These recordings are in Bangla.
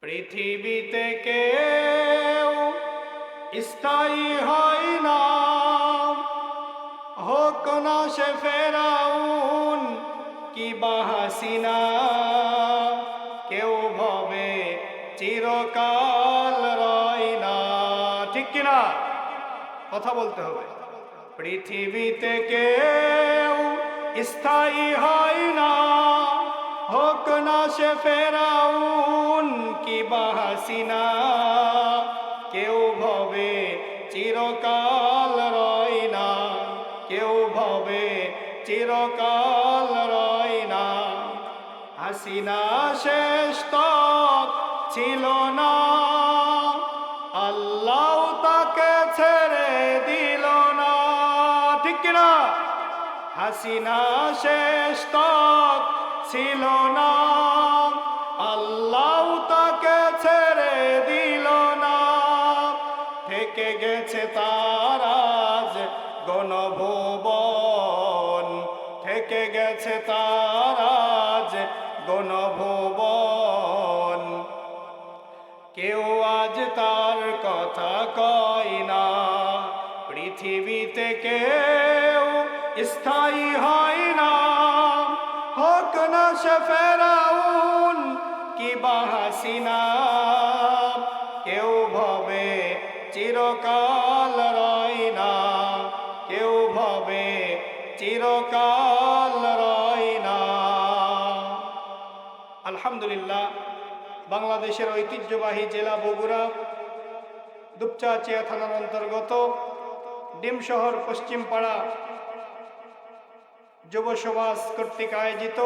পৃথিবীতে কেউ স্থায়ী হয় না। হোক না সে ফেরাউন কি বাহাসিনা কেউ ভবে চিরকাল রয় না। ঠিক কিনা? কথা বলতে হবে। পৃথিবীতে কেউ স্থায়ী হয় না। হোক না সে ফেরাউন কি বাহাসিনা? কেউ ভবে চিরকাল রয় না। কেউ ভবে চিরকাল রয় না। হাসিনা শেষ তক ছিল না। আল্লাহ তাকে ছেড়ে দিল না। ঠিক কিনা? হাসিনা শেষ তক ছিল না। আল্লাহ তাকে ছেড়ে দিল না। থেকে গেছে তার তারাজ গণভুবন। থেকে গেছে তারাজ ফেরাউন, কি বাহাসিনা কেউ ভবে চিরকাল রয় না। কেউ ভবে চিরকাল রয় না। আলহামদুলিল্লাহ, বাংলাদেশের ঐতিহ্যবাহী জেলা বগুড়া দুপচাচিয়া থানার অন্তর্গত ডিম শহর পশ্চিমপাড়া যুব সমাজ কর্তৃক আয়োজিত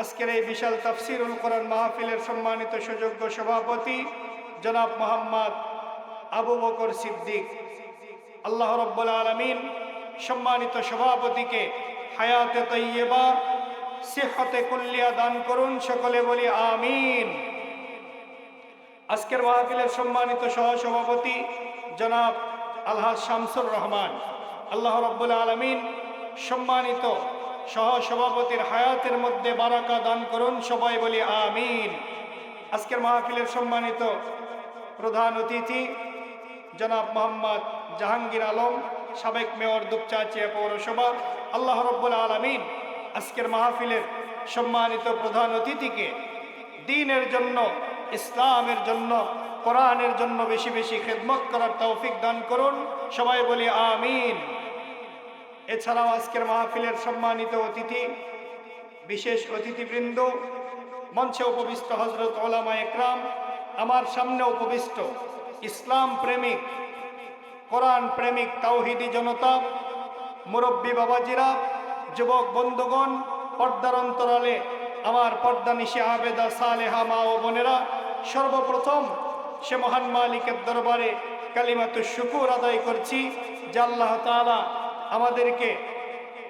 আজকের এই বিশাল তাফসিরুল কোরআন মাহফিলের সম্মানিত সুযোগ্য সভাপতি জনাব মোহাম্মদ আবু বকর সিদ্দিক। আল্লাহ রব্বুল আলমিন সম্মানিত সভাপতিকে হায়াতে তৈয়বা সেহতে কুল্লিয়া দান করুন, সকলে বলি আমিন। আজকের মাহফিলের সম্মানিত সহসভাপতি জনাব আলহাজ শামসুর রহমান। আল্লাহ রব্বুল আলমিন সম্মানিত সহসভাপতির হায়াতের মধ্যে বারাকা দান করুন, সবাই বলি আমিন। আজকের মাহফিলের সম্মানিত প্রধান অতিথি, জনাব মোহাম্মদ জাহাঙ্গীর আলম, সাবেক মেয়র দুপচাচিয়া পৌরসভা, আল্লাহ রব্বুল আলমিন আজকের মাহফিলের সম্মানিত প্রধান অতিথিকে দিনের জন্য, ইসলামের জন্য, কোরআনের জন্য বেশি বেশি খেদমত করার তৌফিক দান করুন, সবাই বলি আমিন। এছাড়াও আজকের মাহফিলের সম্মানিত অতিথি, বিশেষ অতিথিবৃন্দ, মঞ্চে উপবিষ্ট হজরত ওলামা একরাম, আমার সামনে উপবিষ্ট ইসলাম প্রেমিক, কোরআন প্রেমিক, তাওহিদি জনতা, মুরব্বী বাবাজিরা, যুবক বন্ধুগণ, পর্দার অন্তরালে আমার পর্দা নিশে আবেদা সালেহা মা ও বোনেরা, সর্বপ্রথম সে মহান মালিকের দরবারে কালিমাতু শুকুর আদায় করছি, যে আল্লাহ তাআলা আমাদেরকে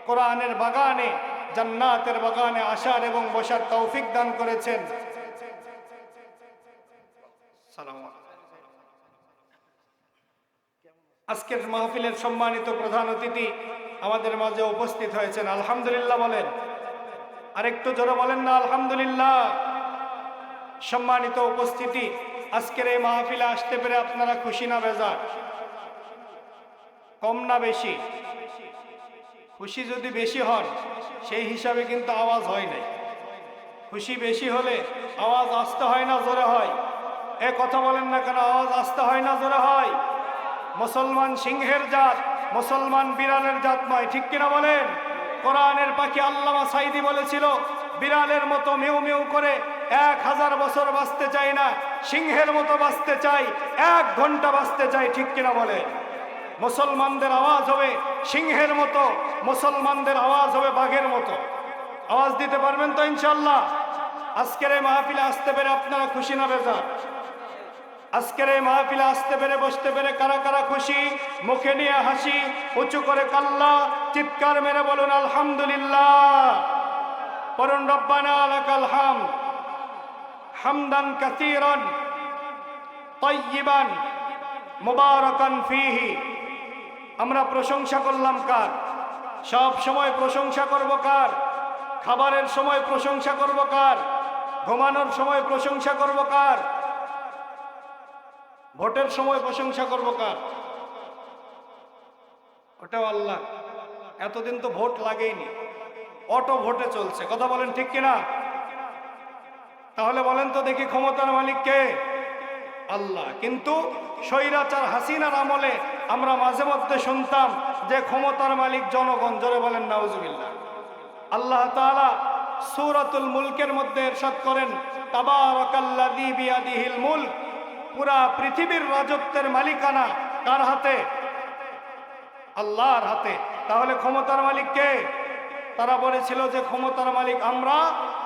কোরআনের বাগানে, জান্নাতের বাগানে আসার এবং বসার তৌফিক দান করেছেন। আজকের মাহফিলের সম্মানিত প্রধান অতিথি আমাদের মাঝে উপস্থিত হয়েছেন। আলহামদুলিল্লাহ বলেন। আরেকটু জোরে বলেন না, আলহামদুলিল্লাহ। সম্মানিত উপস্থিতি, আজকের এই মাহফিলে আসতে পেরে আপনারা খুশি না বেজার? কম না বেশি? খুশি যদি বেশি হন, সেই হিসাবে কিন্তু আওয়াজ হয় নাই। খুশি বেশি হলে আওয়াজ আসতে হয় না, জোরে হয়। এ কথা বলেন না কেন, আওয়াজ আসতে হয় না, জোরে হয়। মুসলমান সিংহের জাত, মুসলমান বিড়ালের জাত নয়, ঠিক কিনা বলেন? কোরআনের পাখি আল্লামা সাইদি বলেছিল, বিড়ালের মতো মেউ মেউ করে এক হাজার বছর বাঁচতে চাই না, সিংহের মতো বাঁচতে চাই এক ঘণ্টা বাঁচতে চাই ঠিক কিনা বলে মুসলমানদের আওয়াজ হবে সিংহের মতো, মুসলমানদের আওয়াজ হবে বাঘের মতো। আওয়াজ দিতে পারবেন তো ইনশাল্লাহ আজকের এই মাহফিলে আসতে পেরে আপনারা খুশি না বেজার? আজকের এই মাহফিলে আসতে পেরে, বসতে পেরে কারা কারা খুশি? মুখে নিয়ে হাসি, উঁচু করে কাল্লা, চিৎকার মেরে বলুন, আলহামদুলিল্লাহ। পরুন রব্বানা আলাকাল হাম হামদান কাসীরান তাইয়িবান মুবারাকান ফিহি। আমরা প্রশংসা করলাম কার? সব সময় প্রশংসা করব কার? খাবারের সময় প্রশংসা করব কার? ঘুমানোর সময় প্রশংসা করব কার? ভোটের সময় প্রশংসা করব কার? ওটাও আল্লাহ। এতদিন তো ভোট লাগেইনি। অটো ভোটে চলছে। কথা বলেন ঠিক কিনা? তাহলে বলেন তো দেখি ক্ষমতার মালিক কে? আল্লাহ। কিন্তু স্বৈরাচার হাসিনার আমলে আমরা মাঝে মধ্যে শুনতাম যে ক্ষমতার মালিক জনগণ, জোরে বলেন, নাউজুবিল্লাহ। আল্লাহ তাআলা সূরাতুল মুলকের মধ্যে ইরশাদ করেন, তাবারাকাল্লাযী বিয়াদিহিল মুলক। পুরা পৃথিবীর রাজত্বের মালিকানা কার হাতে? আল্লাহর হাতে। তাহলে ক্ষমতার মালিক কে? তারা বলেছিল যে ক্ষমতার মালিক আমরা,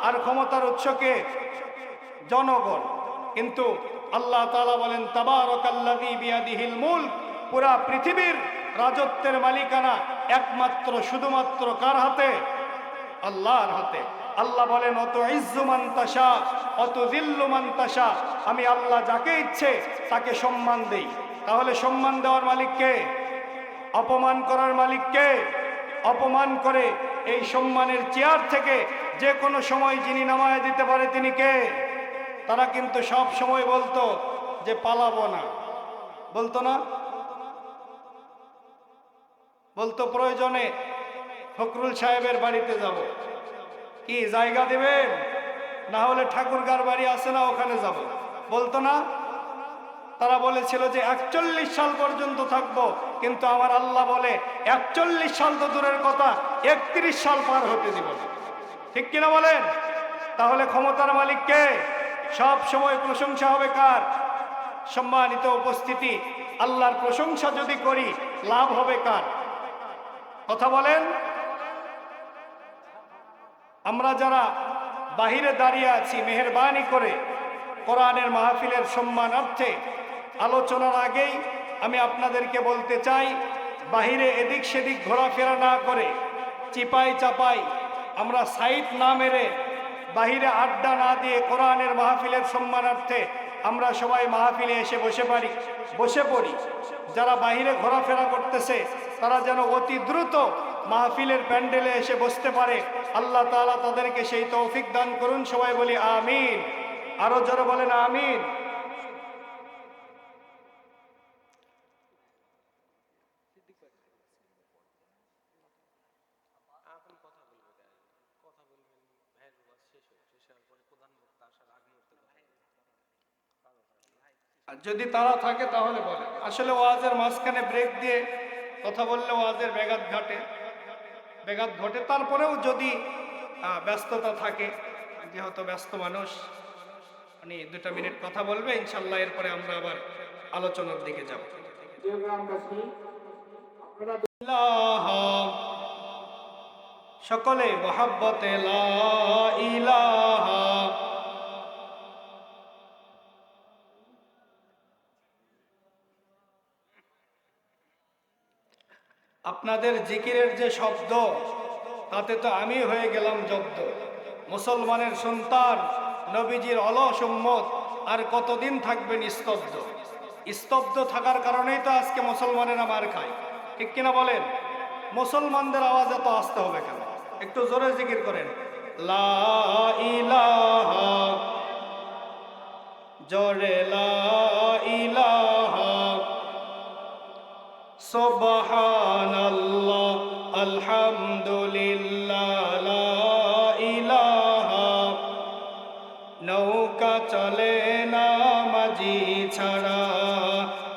আর ক্ষমতার উৎসকে জনগণ। কিন্তু আল্লাহ তাআলা বলেন পুরা পৃথিবীর রাজত্বের মালিকানা একমাত্র, শুধুমাত্র কার হাতে? আল্লাহর হাতে। আল্লাহ বলেন, অত ইজ্জুমান তাসা অত জিল্লুমান তাসা আমি আল্লাহ যাকে ইচ্ছে তাকে সম্মান দেই। তাহলে সম্মান দেওয়ার মালিককে অপমান করার মালিককে অপমান করে এই সম্মানের চেয়ার থেকে যে কোনো সময় যিনি নামায় দিতে পারে তিনি কে? তারা কিন্তু সব সময় বলতো যে পালাবো না। বলতো না? বলতো প্রয়োজনে ফখরুল সাহেবের বাড়িতে যাব। কি জায়গা দেবেন? না হলে ঠাকুরগার বাড়ি আছে না, ওখানে যাব। বলতো না? তারা বলেছিল যে একচল্লিশ সাল পর্যন্ত থাকব, কিন্তু আমার আল্লাহ বলে একচল্লিশ সাল তো দূরের কথা, একত্রিশ সাল পার হতে দিব ঠিক কিনা বলেন? তাহলে ক্ষমতার মালিককে সব সময় প্রশংসা হবে কার? সম্মানিত উপস্থিতি, আল্লাহর প্রশংসা যদি করি, লাভ হবে কার? কথা বলেন? আমরা যারা বাহিরে দাঁড়িয়ে আছি, মেহরবানি করে কোরআনের মাহফিলের সম্মানার্থে, আলোচনার আগেই আমি আপনাদেরকে বলতে চাই, বাহিরে এদিক সেদিক ঘোরাফেরা না করে চিপাই চাপাই আমরা সাইট না মেরে বাহিরে আড্ডা না দিয়ে কোরআনের মাহফিলের সম্মানার্থে আমরা সবাই মাহফিলে এসে বসে পারি, বসে পড়ি। যারা বাহিরে ঘোরাফেরা করতেছে, তারা যেন অতি দ্রুত মাহফিলের প্যান্ডেলে এসে বসতে পারে। আল্লাহ তালা তাদেরকে সেই তৌফিক দান করুন, সবাই বলি আমিন। আরও যারা বলেন আমিন এখন কথা বলব তাই কথা বলবেন ভাইয়ের ওয়াজ শেষ হোক শেষ হওয়ার পরে প্রধান বক্তা আসার আগ মুহূর্তে কথা বলবেন। আর যদি তারা থাকে তাহলে বলে। আসলে ওয়াজের মাঝখানে ব্রেক দিয়ে কথা বললে ওয়াজের ব্যাঘাত ঘটে। ব্যাঘাত ঘটে। তারপরেও যদি ব্যস্ততা থাকে, যেহেতু ব্যস্ত মানুষ, উনি দুটা মিনিট কথা বলবে ইনশাল্লাহ এরপরে আমরা আবার আলোচনার দিকে যাব। সকলে মহাব্বতে লা ইলাহা আপনাদের জিকিরের যে শব্দ, তাতে তো আমি হয়ে গেলাম জব্দ। মুসলমানের সন্তান, নবীজির অলস উম্মত, আর কতদিন থাকবেন স্তব্ধ? স্তব্ধ থাকার কারণেই তো আজকে মুসলমানেরা মার খায়। ঠিক কিনা বলেন? মুসলমানদের আওয়াজ এত আসতে হবে কেন? একটু জোরে জিকির করেন। লা ইলাহা, জোরে লা ইলাহা। আলহামদুলিল্লাহ, লা ইলাহা। নৌকা চলে না, মাঝি ছাড়া।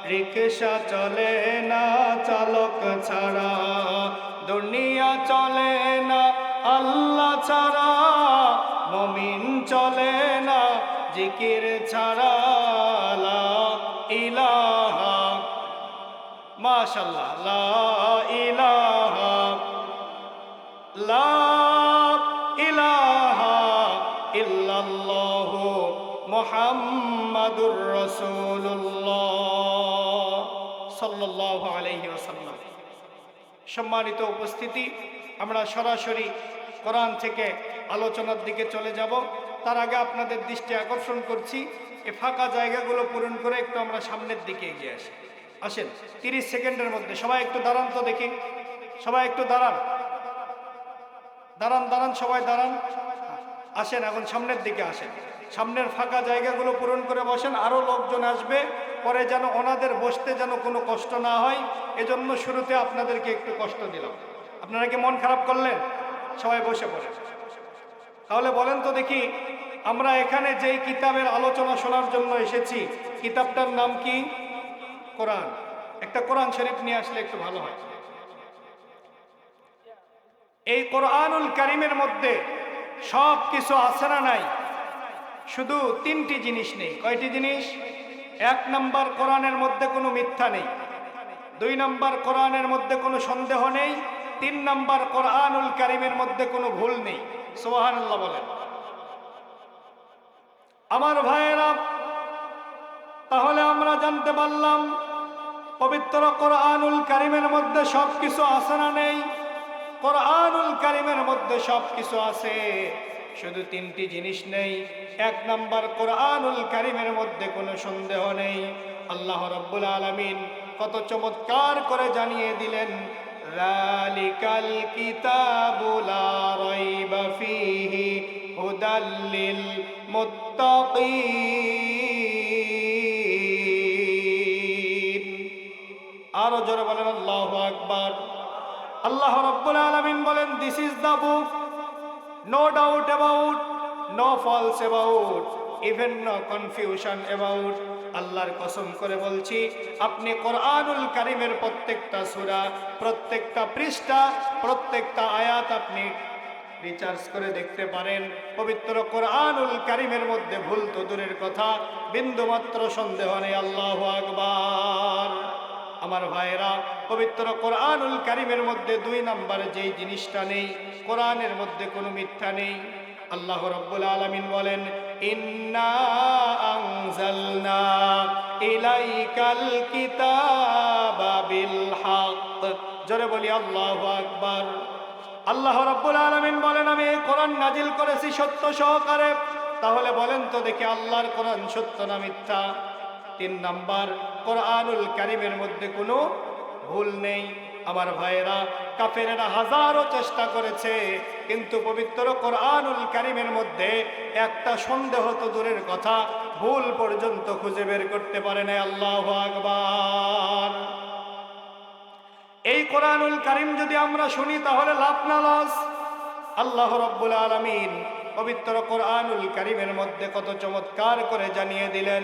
রিক্সা চলে না, চালক ছাড়া। দুনিয়া চলে না, আল্লাহ ছাড়া। মমিন চলে না, জিকির ছাড়া। লা লা আলাইহি সম্মানিত উপস্থিতি, আমরা সরাসরি কোরআন থেকে আলোচনার দিকে চলে যাব। তার আগে আপনাদের দৃষ্টি আকর্ষণ করছি, এ ফাঁকা জায়গাগুলো পূরণ করে একটু আমরা সামনের দিকে এগিয়ে আসি। আসেন, তিরিশ সেকেন্ডের মধ্যে। সবাই একটু দাঁড়ান তো দেখি। সবাই একটু দাঁড়ান। দাঁড়ান দাঁড়ান, সবাই দাঁড়ান। আসেন, এখন সামনের দিকে আসেন। সামনের ফাঁকা জায়গাগুলো পূরণ করে বসেন। আরও লোকজন আসবে। পরে যেন ওনাদের বসতে যেন কোনো কষ্ট না হয়। এজন্য শুরুতে আপনাদেরকে একটু কষ্ট দিলাম। আপনারা কি মন খারাপ করলেন? সবাই বসে পড়ে তাহলে বলেন তো দেখি, আমরা এখানে যেই কিতাবের আলোচনা শোনার জন্য এসেছি, কিতাবটার নাম কি? কোরআন। একটা কোরআন শরীফ নিয়ে আসলে একটু ভালো হয়। এই কোরআনুল কারিমের মধ্যে সব কিছু আছে না নাই? শুধু তিনটি জিনিস নেই। কয়টি জিনিস? এক নম্বর কোরআনের মধ্যে কোনো মিথ্যা নেই। দুই নম্বর কোরআনের মধ্যে কোনো সন্দেহ নেই। তিন নম্বর কোরআনুল কারিমের মধ্যে কোনো ভুল নেই। সোহান বলেন। আমার ভাইয়েরা তাহলে আমরা জানতে পারলাম, পবিত্র কোরআনুল কারিমের মধ্যে সব কিছু আছে না নেই? কোরআনুল কারিমের মধ্যে সব কিছু আছে, শুধু তিনটি জিনিস নেই। এক নম্বর, কোরআনুল কারিমের মধ্যে কোনো সন্দেহ নেই। আল্লাহ রব্বুল আলমিন কত চমৎকার করে জানিয়ে দিলেন, রালিকাল হুদাল্লিল মুত্তাকিন। আরও জোরে বলেন, আল্লাহ আকবার। আল্লাহ রব্বুল আলমিন বলেন this is the book no doubt about no false about even no confusion about আল্লাহর কসম করে বলছি, আপনি কোরআনুল কারিমের প্রত্যেকটা সূরা, প্রত্যেকটা পৃষ্ঠা, প্রত্যেকটা আয়াত আপনি রিচার্জ করে দেখতে পারেন। পবিত্র কোরআনুল কারিমের মধ্যে ভুল তো দূরের কথা, বিন্দুমাত্র সন্দেহ নেই, আল্লাহ আকবার। আমার ভাইয়েরা, পবিত্র কোরআনুল কারিমের মধ্যে দুই নাম্বার যেই জিনিসটা নেই, কোরআনের মধ্যে কোনো মিথ্যা নেই। আল্লাহ রব্বুল আলামিন বলেন, ইন্না ইলাইকাল কিতাবা বিল হক জোরে বলি, আল্লাহু আকবার। আল্লাহ রাব্বুল আলামিন বলেন, আমি কোরআন নাজিল করেছি সত্য সহকারে। তাহলে বলেন তো দেখি, আল্লাহর কোরআন সত্য না মিথ্যা? তিন নাম্বার, কোরআনুল কারিমের মধ্যে কোনো ভুল নেই। আমার ভাইয়েরা, কাফেরেরা হাজারো চেষ্টা করেছে, কিন্তু পবিত্র কোরআনুল কারিমের মধ্যে একটা সন্দেহ তো দূরের কথা, ভুল পর্যন্ত খুঁজে বের করতে পারে না আল্লাহ আকবার। এই কোরআনুল কারিম যদি আমরা শুনি, তাহলে লাভ না লস। আল্লাহ রব্বুল আলমিন পবিত্র কোরআনুল কারিমের মধ্যে কত চমৎকার করে জানিয়ে দিলেন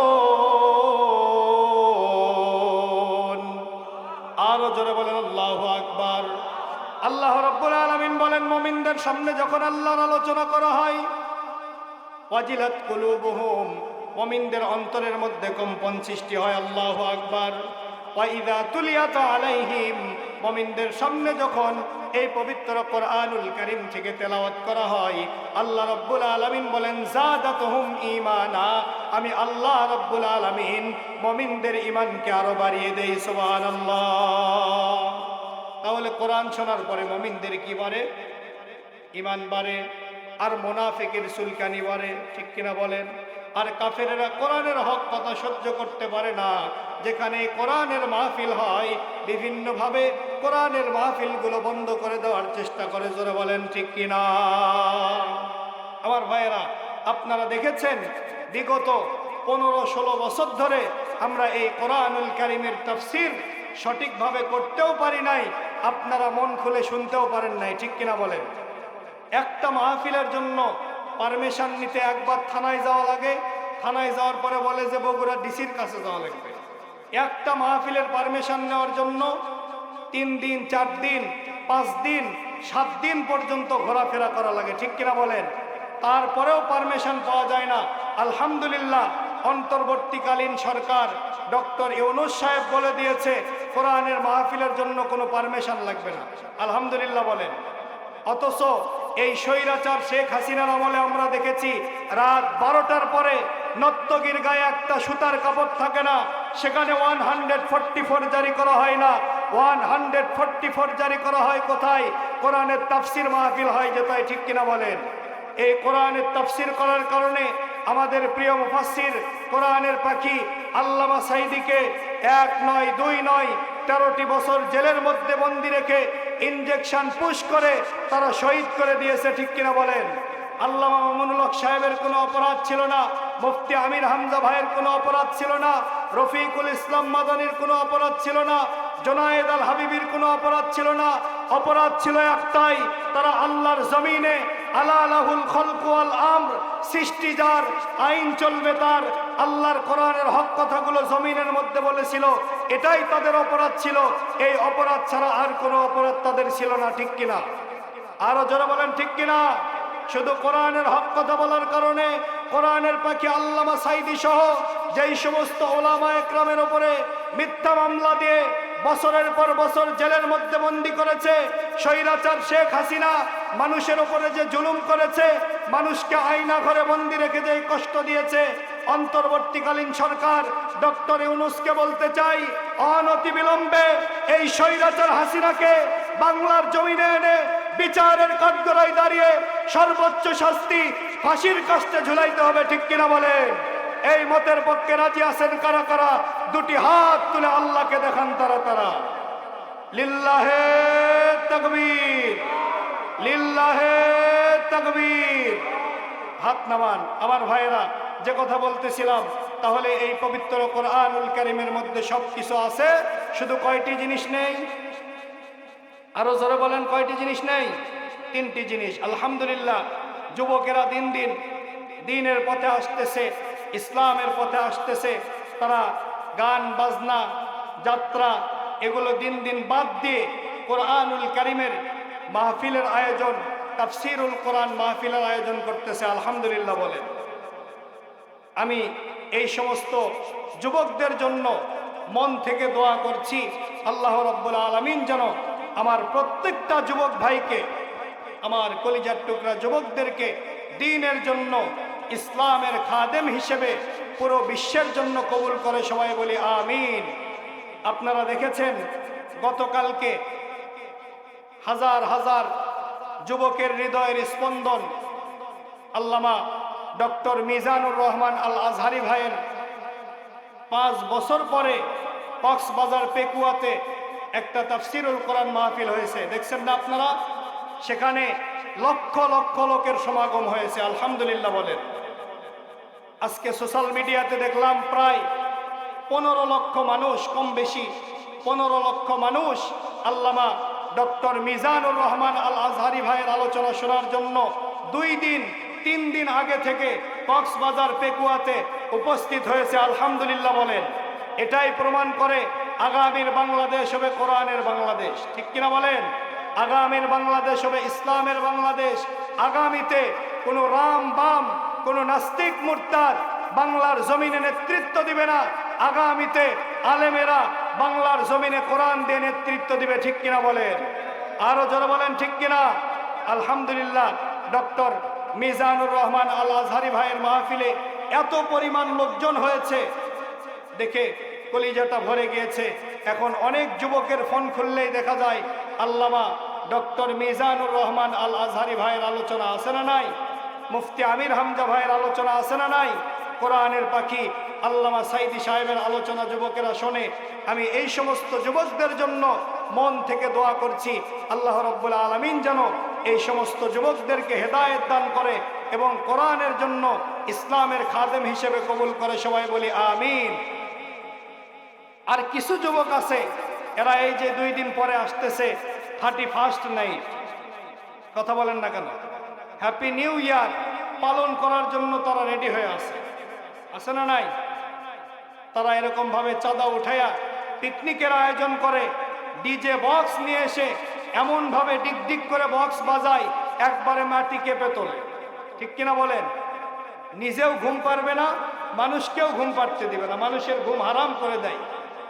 মমিনদের সামনে যখন আল্লাহর আলোচনা করা হয়, ওয়াজিলাত কুলুবুহুম, মমিনদের অন্তরের মধ্যে কম্পন সৃষ্টি হয়, আল্লাহ আকবার। ওয়াইদা তুলিয়াত আলাইহিম, মমিনদের সামনে যখন এই পবিত্র কোরআনুল কারীম থেকে তেলাওয়াত করা হয়, আল্লাহ রব্বুল আলামিন বলেন, জাদাতুহুম ঈমানা। আমি আল্লাহ রব্বুল আলামিন মমিনদের ঈমানকে আরও বাড়িয়ে দেই, সুবহানাল্লাহ। তাহলে কোরআন শোনার পরে মমিনদের কি বাড়ে ইমান বাড়ে, আর মোনাফেকের সুলকানি বাড়ে, ঠিক কিনা বলেন? আর কাফেরেরা কোরআনের হক কথা সহ্য করতে পারে না, যেখানে কোরআনের মাহফিল হয়, বিভিন্নভাবে কোরআনের মাহফিলগুলো বন্ধ করে দেওয়ার চেষ্টা করে, জোরে বলেন, ঠিক কিনা? আমার ভাইয়েরা, আপনারা দেখেছেন, বিগত পনেরো ষোলো বছর ধরে আমরা এই কোরআনুল কারিমের তফসির সঠিকভাবে করতেও পারি নাই, আপনারা মন খুলে শুনতেও পারেন নাই, ঠিক কিনা বলেন? একটা মাহফিলের জন্য পারমিশন নিতে একবার থানায় যাওয়া লাগে। থানায় যাওয়ার পরে বলে যে, বগুড়া ডিসির কাছে যাওয়া লাগবে। একটা মাহফিলের পারমিশন নেওয়ার জন্য তিন দিন, চার দিন, পাঁচ দিন, সাত দিন পর্যন্ত ঘোরাফেরা করা লাগে। ঠিক কিনা বলেন? তারপরেও পারমিশন পাওয়া যায় না। আলহামদুলিল্লাহ, অন্তর্বর্তীকালীন সরকার ডক্টর ইউনুস সাহেব বলে দিয়েছে, কোরআনের মাহফিলের জন্য কোনো পারমিশন লাগবে না। আলহামদুলিল্লাহ বলেন। অথচ এই স্বৈরাচার শেখ হাসিনার আমলে আমরা দেখেছি, রাত বারোটার পরে নর্তকীর গায়ে একটা সুতার কাপড় থাকে না, সেখানে ওয়ান হান্ড্রেড ফোরটি ফোর জারি করা হয় না। ওয়ান হান্ড্রেড ফোরটি ফোর জারি করা হয় কোথায়? কোরআনের তাফসির মাহফিল হয় যেটাই ঠিক কিনা বলেন। এই কোরআনের তাফসির করার কারণে আমাদের প্রিয় মুফাসসির কোরআনের পাখি আল্লামা সাইদিকে এক নয়, দুই নয়, তেরোটি বছর জেলের মধ্যে বন্দি রেখে ইনজেকশন পুশ করে তারা শহীদ করে দিয়েছে, ঠিক কিনা বলেন? আল্লামা মামুনুল সাহেবের কোনো অপরাধ ছিল না, মুফতি আমির হামজা ভাইয়ের কোনো অপরাধ ছিল না, রফিকুল ইসলাম মাদানির কোনো অপরাধ ছিল না, জোনায়েদ আল হাবিবির কোনো অপরাধ ছিল না। অপরাধ ছিল একটাই, তারা আল্লাহর জমিনে আলা আলাহুল খলকু আল আমর, সৃষ্টি যার, আইন চলবে তার। আল্লাহর কোরআনের হক কথাগুলো জমিনের মধ্যে বলেছিল, এটাই তাদের অপরাধ ছিল। এই অপরাধ ছাড়া আর কোনো অপরাধ তাদের ছিল না, ঠিক কিনা? আরও যারা বলেন, ঠিক কিনা? শুধু কোরআনের হক কথা বলার কারণে কোরআনের পাখি আল্লামা সাইদি সহ যেই সমস্ত ওলামা একরামের উপরে মিথ্যা মামলা দিয়ে বছরের পর বছর জেলের মধ্যে বন্দি করেছে, স্বৈরাচার শেখ হাসিনা মানুষের উপরে যে জুলুম করেছে মানুষকে আয়না ঘরে বন্দি রেখে যে কষ্ট দিয়েছে, অন্তর্বর্তীকালীন সরকার ডক্টর ইউনুসকে বলতে চাই অনতি বিলম্বে এই স্বৈরাচার হাসিনাকে বাংলার জমিনে এনে বিচারের কাঠগড়ায় দাঁড়িয়ে সর্বোচ্চ শাস্তি ফাঁসির কাস্তে ঝুলাইতে হবে, ঠিক কিনা বলেন? এই মতের পক্ষে রাজি আছেন কারা কারা? দুটি হাত তুলে আল্লাহকে দেখান তারা তারা। লিল্লাহে তকবীর। লিল্লাহে তকবীর। হাত নামান, আমার ভাইয়েরা, যে কথা বলতেছিলাম, তাহলে এই পবিত্র কোরআনুল কারিমের মধ্যে সব কিছু আছে, শুধু কয়টি জিনিস নেই? আরও জোরে বলেন, কয়টি জিনিস নেই? তিনটি জিনিস। আলহামদুলিল্লাহ, যুবকেরা দিন দিন দিনের পথে আসতেছে, ইসলামের পথে আসতেছে, তারা গান, বাজনা, যাত্রা, এগুলো দিন দিন বাদ দিয়ে কোরআনুল কারিমের মাহফিলের আয়োজন, তাফসিরুল কোরআন মাহফিলের আয়োজন করতেছে, আলহামদুলিল্লাহ বলেন। আমি এই সমস্ত যুবকদের জন্য মন থেকে দোয়া করছি, আল্লাহ রব্বুল আলমিন যেন আমার প্রত্যেকটা যুবক ভাইকে, আমার কলিজার টুকরা যুবকদেরকে দিনের জন্য ইসলামের খাদেম হিসেবে পুরো বিশ্বের জন্য কবুল করে সবাই বলি আমিন। আপনারা দেখেছেন, গতকালকে হাজার হাজার যুবকের হৃদয়ের স্পন্দন আল্লামা ডক্টর মিজানুর রহমান আল আজহারি ভাইয়ের পাঁচ বছর পরে কক্সবাজার পেকুয়াতে একটা তাফসিরুল কোরআন মাহফিল হয়েছে। দেখছেন না আপনারা? সেখানে লক্ষ লক্ষ লোকের সমাগম হয়েছে, আলহামদুলিল্লাহ বলেন। আজকে সোশ্যাল মিডিয়াতে দেখলাম প্রায় পনেরো লক্ষ মানুষ কম বেশি পনেরো লক্ষ মানুষ আল্লামা ডক্টর মিজানুর রহমান আল আজহারি ভাইয়ের আলোচনা শোনার জন্য দুই দিন, তিন দিন আগে থেকে কক্সবাজার পেকুয়াতে উপস্থিত হয়েছে, আলহামদুলিল্লাহ বলেন। এটাই প্রমাণ করে আগামীর বাংলাদেশ হবে কোরআনের বাংলাদেশ। ঠিক কিনা বলেন? আগামীর বাংলাদেশ হবে ইসলামের বাংলাদেশ। আগামীতে কোনো রাম বাম, কোনো নাস্তিক মুরতাদ বাংলার জমিনে নেতৃত্ব দিবে না। আগামীতে আলেমেরা বাংলার জমিনে কোরআন দিয়ে নেতৃত্ব দিবে, ঠিক কিনা বলেন? আরও যারা বলেন, ঠিক কিনা? আলহামদুলিল্লাহ, ডক্টর মিজানুর রহমান আল আজহারি ভাইয়ের মাহফিলে এত পরিমাণ লোকজন হয়েছে। দেখে কলিজাটা ভরে গিয়েছে। এখন অনেক যুবকের ফোন খুললেই দেখা যায় আল্লামা ডক্টর মিজানুর রহমান আল আজহারি ভাইয়ের আলোচনা আছে না নাই? মুফতি আমির হামজা ভাইয়ের আলোচনা আছে না নাই? কোরআনের পাখি আল্লামা সাইদি সাহেবের আলোচনা যুবকেরা শোনে, আমি এই সমস্ত যুবকদের জন্য মন থেকে দোয়া করছি, আল্লাহ রব্বুল আলমিন যেন এই সমস্ত যুবকদেরকে হেদায়েত দান করে এবং কোরআনের জন্য ইসলামের খাদেম হিসেবে কবুল করে, সবাই বলি আমিন। আর কিছু যুবক আছে, এরা এই যে দুই দিন পরে আসতেছে থার্টি ফার্স্ট নাইট কথা বলেন না কেন? হ্যাপি নিউ ইয়ার পালন করার জন্য তারা রেডি হয়ে আছে। আছে না নাই? তারা এরকম ভাবে চাঁদা উঠাইয়া পিকনিকের আয়োজন করে। ডিজে বক্স নিয়ে এসে এমন ভাবে ডিক ডিক করে বক্স বাজায়, একবারে মাটি কেঁপে তোলে। ঠিক কিনা বলেন? নিজেও ঘুম পারবে না, মানুষকেও ঘুম পাড়তে দিবে না, মানুষের ঘুম হারাম করে দেয়।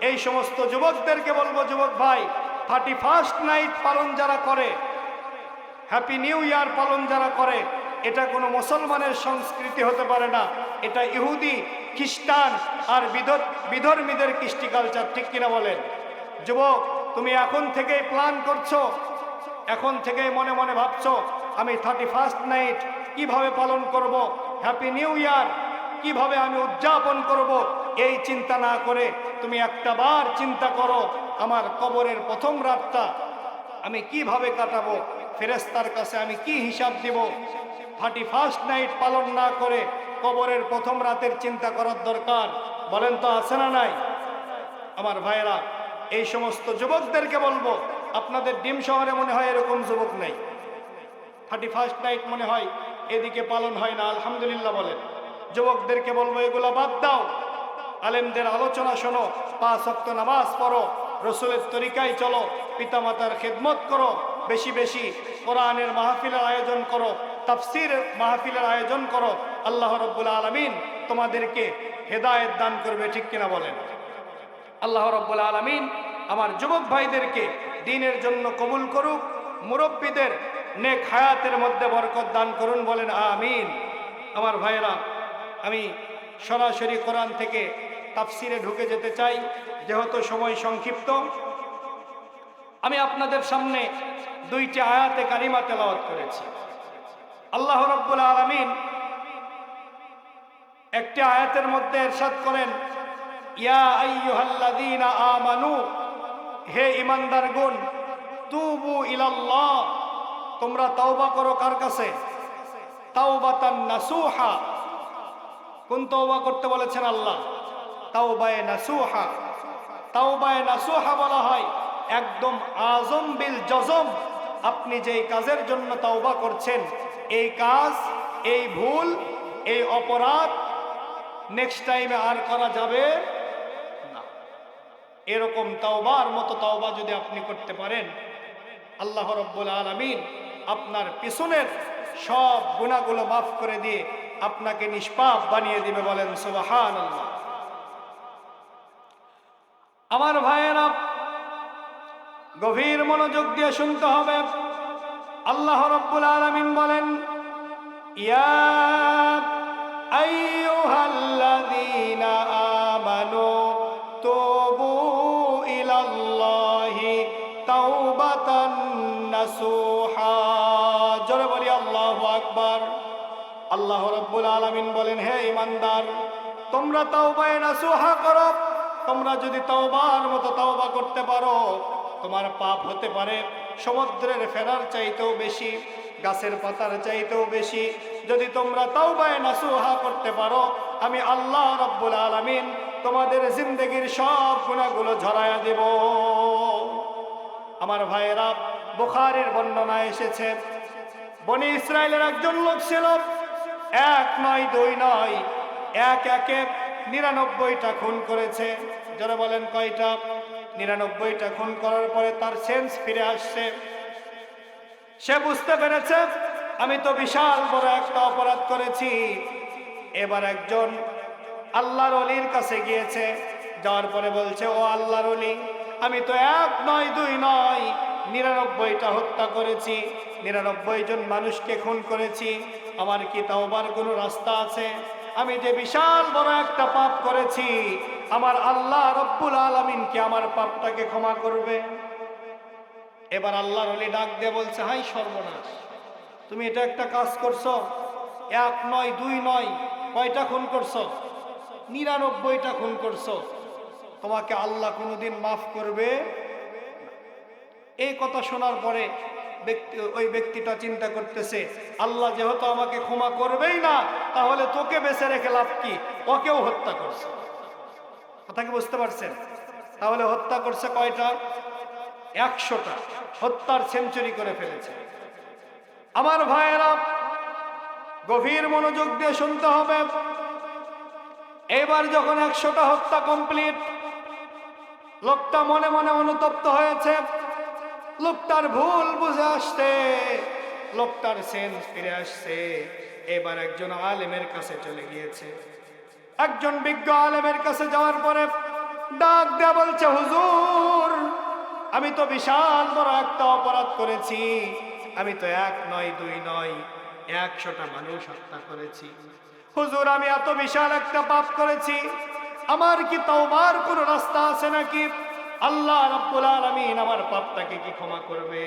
এই সমস্ত যুবকদেরকে বলব, যুবক ভাই থার্টি ফার্স্ট নাইট পালন যারা করে হ্যাপি নিউ ইয়ার পালন যারা করে, এটা কোনো মুসলমানের সংস্কৃতি হতে পারে না, এটা ইহুদি খ্রিস্টান আর বিধ- বিধর্মীদের কৃষ্টি কালচার ঠিক কিনা বলেন? যুবক, তুমি এখন থেকেই প্ল্যান করছ? এখন থেকেই মনে মনে ভাবছ, আমি থার্টি ফার্স্ট নাইট কীভাবে পালন করব? হ্যাপি নিউ ইয়ার কীভাবে আমি উদযাপন করব? এই চিন্তা না করে তুমি একটা বার চিন্তা করো, আমার কবরের প্রথম রাতটা আমি কীভাবে কাটাবো? ফেরেস্তার কাছে আমি কি হিসাব দিব? থার্টি ফার্স্ট নাইট পালন না করে কবরের প্রথম রাতের চিন্তা করার দরকার। বলেন তো, আছে না নাই? আমার ভাইয়েরা, এই সমস্ত যুবকদেরকে বলব, আপনাদের ডিম শহরে মনে হয় এরকম যুবক নেই। থার্টি ফার্স্ট নাইট মনে হয় এদিকে পালন হয় না, আলহামদুলিল্লাহ বলেন। যুবকদেরকে বলব, এগুলো বাদ দাও। আলেমদের আলোচনা শোনো, পাঁচ অক্ত নামাজ পড়ো, রসুলের তরিকায় চলো, পিতামাতার খেদমত করো, বেশি বেশি কোরআনের মাহফিলের আয়োজন করো তাফসির মাহফিলের আয়োজন করো আল্লাহ রব্বুল আলমিন তোমাদেরকে হেদায়েত দান করবে, ঠিক কিনা বলেন? আল্লাহ রব্বুল আলমিন আমার যুবক ভাইদেরকে দিনের জন্য কবুল করুক, মুরব্বীদের নেক হায়াতের মধ্যে বরকত দান করুন বলেন, আমিন। আমার ভাইয়েরা, আমি সরাসরি কোরআন থেকে তাফসিরে ঢুকে যেতে চাই, যেহেতু সময় সংক্ষিপ্ত। আমি আপনাদের সামনে দুইটি আয়াতে কারিমা তেলাওয়াত করেছি। আল্লাহ রব্বুল আলমিন একটি আয়াতের মধ্যে এরশাদ করেন, ইয়া আইয়ুহাল্লাযীনা আমানু, হে ইমানদার গুণ তুবু ইলাল্লাহ, তোমরা তওবা করো কার কাছে? তাওবাতান নাসুহা। কোন তওবা করতে বলেছেন আল্লাহ? তাওবায়ে নাসুহা। তাওবায়ে নাসুহা বলা হয়, একদম আজম বিল জজম, আপনি যেই কাজের জন্য তওবা করছেন, এই কাজ, এই ভুল, এই অপরাধ নেক্সট টাইমে আর করা যাবে না। এরকম তাওবার মতো তাওবা যদি আপনি করতে পারেন, আল্লাহ রব্বুল আলমিন আপনার পিছনের সব গুণাগুলো মাফ করে দিয়ে আপনাকে নিষ্পাপ বানিয়ে দিবে বলেন সুবাহান আমার ভাইয়েরা, গভীর মনোযোগ দিয়ে শুনতে হবে। আল্লাহ রব্বুল আলমিন বলেন, ইয়া أيها الذين آمنوا توبوا إلى الله توبة نصوحا জোরে বলি আল্লাহ আকবার আল্লাহ রব্বুল আলামিন বলেন হে ইমানদার তোমরা তাওবায়ে নাসুহা করো তোমরা যদি তাওবার মতো তাওবা করতে পারো তোমার পাপ হতে পারে সমুদ্রের ফেরার চাইতেও বেশি গাছের পাতার চাইতেও বেশি যদি তোমরা তাওবায়ে নাসুহা করতে পারো, আমি আল্লাহ রব্বুল আলামিন তোমাদের জিন্দগির সব গুণাগুলো ঝরায়া দেব। আমার ভাইয়েরা, বুখারের বর্ণনা এসেছে, বনি ইসরায়েলের একজন লোক ছিল, এক নয়, দুই নয়, এক একে নিরানব্বইটা খুন করেছে। যারা বলেন কয়টা? নিরানব্বইটা খুন করার পরে তার সেন্স ফিরে আসছে। সে বুঝতে পেরেছে আমি তো বিশাল বড় একটা অপরাধ করেছি। এবার একজন আল্লাহর অলির কাছে গিয়েছে, যাওয়ার পরে বলছে, ও আল্লাহর অলি, আমি তো এক নয়, দুই নয়, নিরানব্বইটা হত্যা করেছি, নিরানব্বই জন মানুষকে খুন করেছি, আমার কি তাওবার কোনো রাস্তা আছে? আমি যে বিশাল বড় একটা পাপ করেছি, আমার আল্লাহ রব্বুল আলমিনকে আমার পাপটাকে ক্ষমা করবে? এবার আল্লাহর অলি ডাক দিয়ে বলছে, হাই সর্বনাশ তুমি এটা একটা কাজ করছ? এক নয়, দুই নয়, কয়টা খুন করছ? নিরানব্বইটা খুন করছ। তোমাকে আল্লাহ কোনোদিন মাফ করবে এই কথা শোনার পরে ব্যক্তি, ওই ব্যক্তিটা চিন্তা করতেছে, আল্লাহ যেহেতু আমাকে ক্ষমা করবেই না, তাহলে তোকে বেঁচে রেখে লাভ কি? ওকেও হত্যা করছে। কথা কি বুঝতে পারছেন? তাহলে হত্যা করছে কয়টা? একশোটা। হত্যার সেঞ্চুরি করে ফেলেছে। আমার ভাইয়েরা, গভীর মনোযোগ দিয়ে শুনতে হবে। এবার যখন একশোটা হত্যা কমপ্লিট লোকটা মনে মনে অনুতপ্ত হয়েছে। লোকটার ভুল বুঝে আসছে, লোকটার সেন্স ফিরে আসছে। এবার একজন আলেমের কাছে চলে গিয়েছে। একজন বিজ্ঞ আলেমের কাছে যাওয়ার পরে ডাক দেয়া বলছে, হুজুর, আমি তো বিশাল বড় একটা অপরাধ করেছি। আমি তো এক নয়, দুই নয়, একশোটা মানুষ হত্যা করেছি। হুজুর, আমি এত বিশাল একটা পাপ করেছি। আমার কি তওবার কোনো রাস্তা আছে নাকি? আল্লাহ রাব্বুল আলামিন আমার পাপটাকে কি ক্ষমা করবে?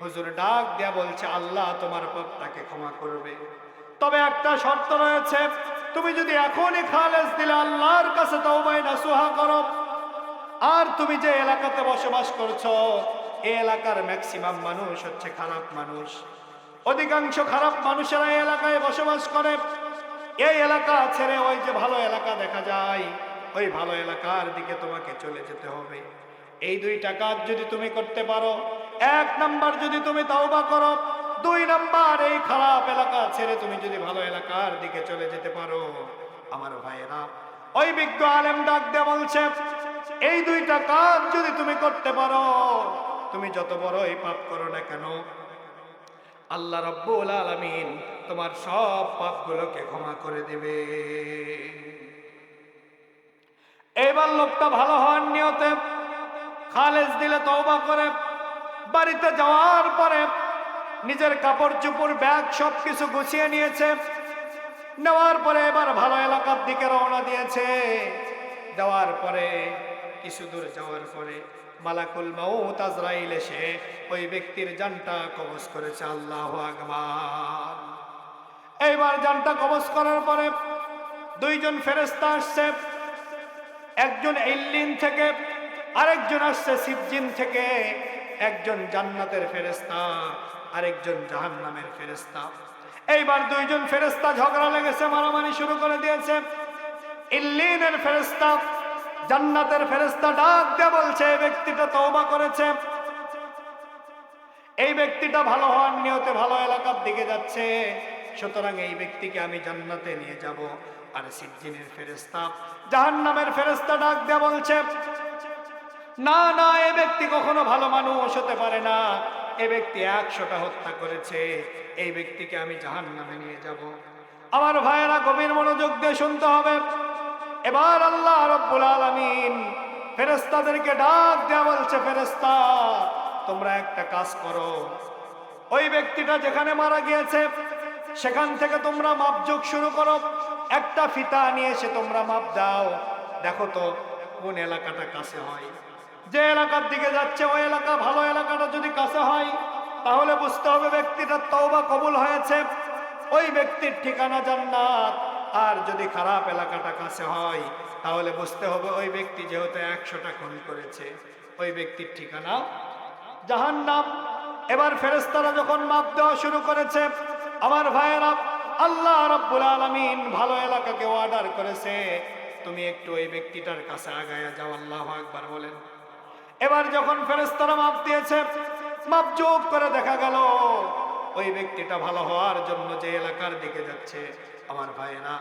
হুজুর, ডাক দেয়া বলছে, আল্লাহ তোমার পাপটাকে ক্ষমা করবে। তবে একটা শর্ত রয়েছে, তুমি যদি এখনই খালেজ দিলে আল্লাহর কাছে তওবায় নাসুহা করো। আর তুমি যে এলাকাতে বসবাস করছ এলাকার ম্যাক্সিমাম মানুষ হচ্ছে খারাপ মানুষ। অধিকাংশ খারাপ মানুষেরা এলাকায় বসবাস করে। এই এলাকা ছেড়ে ওই যে ভালো এলাকা দেখা যায়, ওই ভালো এলাকার দিকে তোমাকে চলে যেতে হবে। এই দুইটা কাজ যদি তুমি করতে পারো, এক নাম্বার যদি তুমি তাওবা করো, দুই নাম্বার এই খারাপ এলাকা ছেড়ে তুমি যদি ভালো এলাকার দিকে চলে যেতে পারো। আমার ভাইয়েরা, ওই বিজ্ঞ আলেম ডাক দেয়া বলছে, এই দুইটা কাজ যদি তুমি করতে পারো তুমি যত বড় এই পাপ করো না কেন, আল্লাহ রব্বুল আলামিন তোমার সব পাপগুলোকে ক্ষমা করে দেবে। এবার লোকটা ভালো হওয়ার নিয়তে খালেজ দিলে তওবা করে, বাড়িতে যাওয়ার পরে নিজের কাপড় চুপড়, ব্যাগ সব কিছু গুছিয়ে নিয়েছে। নেওয়ার পরে এবার ভালো এলাকার দিকে রওনা দিয়েছে। দেওয়ার পরে, কিছু দূর যাওয়ার পরে মালাকুল মাউত আজরাইল এসে ওই ব্যক্তির জানটা কবজ করেছে, আল্লাহ আকবার। এইবার জানটা কবজ করার পরে দুইজন ফেরেস্তা আসছে, একজন ইল্লিন থেকে, আরেকজন আসছে শিবজিন থেকে। একজন জান্নাতের ফেরেস্তা আরেকজন জাহান্নামের ফেরেস্তা এইবার দুইজন ফেরেস্তা ঝগড়া লেগেছে, মারামারি শুরু করে দিয়েছে। ইল্লিনের ফেরেস্তা জান্নাতের ফেরেস্তা ডাক দিয়ে বলছে, এই ব্যক্তিটা তওবা করেছে। এই ব্যক্তিটা ভালো হওয়ার নিয়তে ভালো এলাকার দিকে যাচ্ছে। সুতরাং এই ব্যক্তিকে আমি জান্নাতে নিয়ে যাব। আর সিজ্জিনের ফেরেস্তা জাহান্নামের ফেরেস্তা ডাক দিয়ে বলছে, না না এ ব্যক্তি কখনো ভালো মানুষ হতে পারে না। এ ব্যক্তি একশোটা হত্যা করেছে। এই ব্যক্তিকে আমি জাহান নামে নিয়ে যাব। আমার ভাইয়েরা গভীর মনোযোগ দিয়ে শুনতে হবে। এবার আল্লাহ রব্বুল আলামিন ফেরেস্তাদেরকে ডাক দেওয়া বলছে ফেরেস্তা তোমরা একটা কাজ করো। ওই ব্যক্তিটা যেখানে মারা গিয়েছে, সেখান থেকে তোমরা মাপযোগ শুরু করো। একটা ফিতা নিয়ে এসে তোমরা মাপ দাও। দেখো তো, কোন এলাকাটা কাছে হয়। যে এলাকার দিকে যাচ্ছে, ওই এলাকা ভালো এলাকাটা যদি কাছে হয়, তাহলে বুঝতে হবে ব্যক্তিটার তওবা কবুল হয়েছে। ওই ব্যক্তির ঠিকানা জান্নাত। আর যদি খারাপ এলাকাটা কাছে হয়, তাহলে বুঝতে হবে ওই ব্যক্তি যেহেতু একশোটা খুন করেছে, ওই ব্যক্তির ঠিকানা জাহান্নাম। এবার ফেরেস্তারা যখন মাপ দেওয়া শুরু করেছে, আমার ভাইয়েরা, আল্লাহ রাব্বুল আলামিন ভালো এলাকাকে অর্ডার করেছে। তুমি একটু ওই ব্যক্তিটার কাছে আগায়া যাও, আল্লাহ একবার বলেন। এবার যখন ফেরেস্তারা মাপ দিয়েছে, মাপ যোগ করে দেখা গেল, ওই ব্যক্তিটা ভালো হওয়ার জন্য যে এলাকার দিকে যাচ্ছে, আমার ভাইয়েরা।